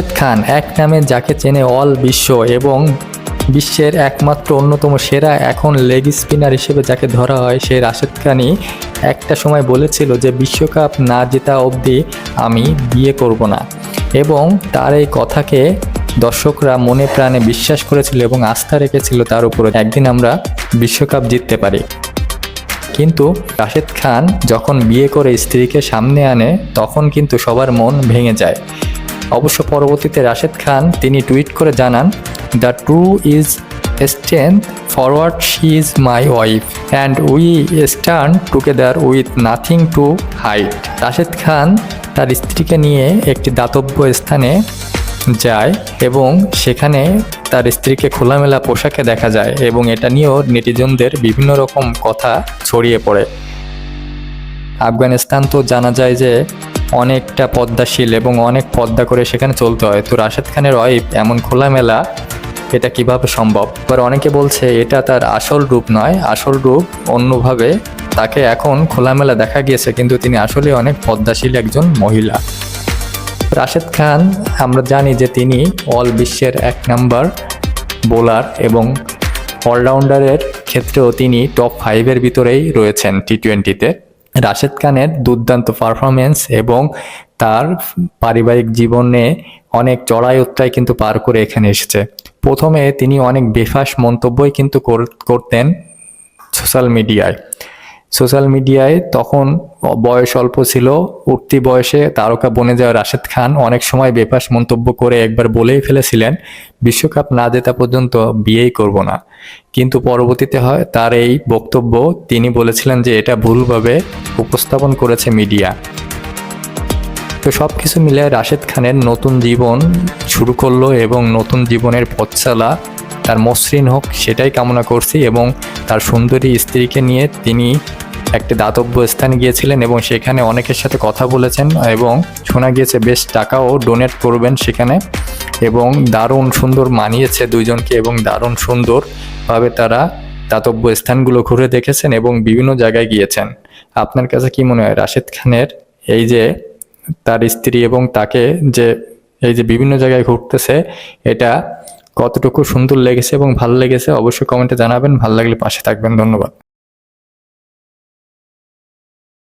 রাশেদ খান এক নামে যাকে চেনে অল বিশ্ব এবং বিশ্বের একমাত্র অন্যতম সেরা এখন লেগ স্পিনার হিসেবে যাকে ধরা হয় সেই রাশেদ খানই, একটা সময় বলেছিল যে বিশ্বকাপ না জেতা অবধি আমি বিয়ে করব না। এবং তার এই কথাকে দর্শকরা মনে প্রাণে বিশ্বাস করেছিল এবং আস্থা রেখেছিল তার উপরে, একদিন আমরা বিশ্বকাপ জিততে পারি। কিন্তু রাশেদ খান যখন বিয়ে করে স্ত্রীকে সামনে আনে, তখন কিন্তু সবার মন ভেঙে যায়। অবশ্য পরবর্তীতে রাশেদ খান তিনি টুইট করে জানান the true is strength forward she is my wife and we stern together with nothing to hide Rashed Khan তার স্ত্রীকে নিয়ে একটি দাতব্য স্থানে যায় এবং সেখানে তার স্ত্রীকে খোলামেলা পোশাকে দেখা যায় এবং এটা নিয়েও নেটিজনদের বিভিন্ন রকম কথা ছড়িয়ে পড়ে। আফগানিস্তান তো জানা যায় যে অনেকটা পদ্মাশীল এবং অনেক পদ্মা করে সেখানে চলতে হয়। তো রাশেদ খানের ওয়াইফ এমন খোলামেলা এটা কীভাবে সম্ভব? এবার অনেকে বলছে এটা তার আসল রূপ নয়। আসল রূপ অন্যভাবে তাকে এখন খোলামেলা দেখা গিয়েছে, কিন্তু তিনি আসলে অনেক পদ্মাশীল একজন মহিলা। রাশেদ খান, আমরা জানি যে তিনি অল বিশ্বের এক নাম্বার বোলার এবং অলরাউন্ডারের ক্ষেত্রেও তিনি টপ ফাইভের ভিতরেই রয়েছেন টি টোয়েন্টিতে রাশেদ খানের দুর্দান্ত পারফরমেন্স এবং তার পারিবারিক জীবনে অনেক চড়াই উত্তায় কিন্তু পার করে এখানে এসেছে। প্রথমে তিনি অনেক বেফাস মন্তব্যই কিন্তু করতেন সোশ্যাল মিডিয়ায় সোশ্যাল মিডিয়ায় তখন বয়স অল্প ছিল, উঠতি বয়সে তারকা বনে যাওয়া রাশেদ খান অনেক সময় বেপাস মন্তব্য করে একবার বলেই ফেলেছিলেন, বিশ্বকাপ না জেতা পর্যন্ত বিয়েই করব না। কিন্তু পরবর্তীতে হয়, তার এই বক্তব্য তিনি বলেছিলেন যে এটা ভুলভাবে উপস্থাপন করেছে মিডিয়া। তো সব কিছু মিলে রাশেদ খানের নতুন জীবন শুরু করল এবং নতুন জীবনের পথ চলা তার মসৃণ হোক সেটাই কামনা করছি এবং তার সুন্দরী স্ত্রীকে নিয়ে তিনি একটি দাতব্য স্থানে গিয়েছিলেন এবং সেখানে অনেকের সাথে কথা বলেছেন এবং শোনা গিয়েছে, বেশ, টাকাও ডোনেট করবেন সেখানে এবং দারুণ সুন্দর মানিয়েছে দুইজনকে এবং দারুণ সুন্দরভাবে তারা দাতব্য স্থানগুলো ঘুরে দেখেছেন এবং বিভিন্ন জায়গায় গিয়েছেন। আপনার কাছে কি মনে হয়, রাশেদ খানের এই যে তার স্ত্রী এবং তাকে যে, এই যে বিভিন্ন জায়গায় ঘুরতেছে, এটা কতটুকু সুন্দর লেগেছে এবং ভালো লেগেছে অবশ্যই কমেন্টে জানাবেন। ভালো লাগলে পাশে থাকবেন। ধন্যবাদ।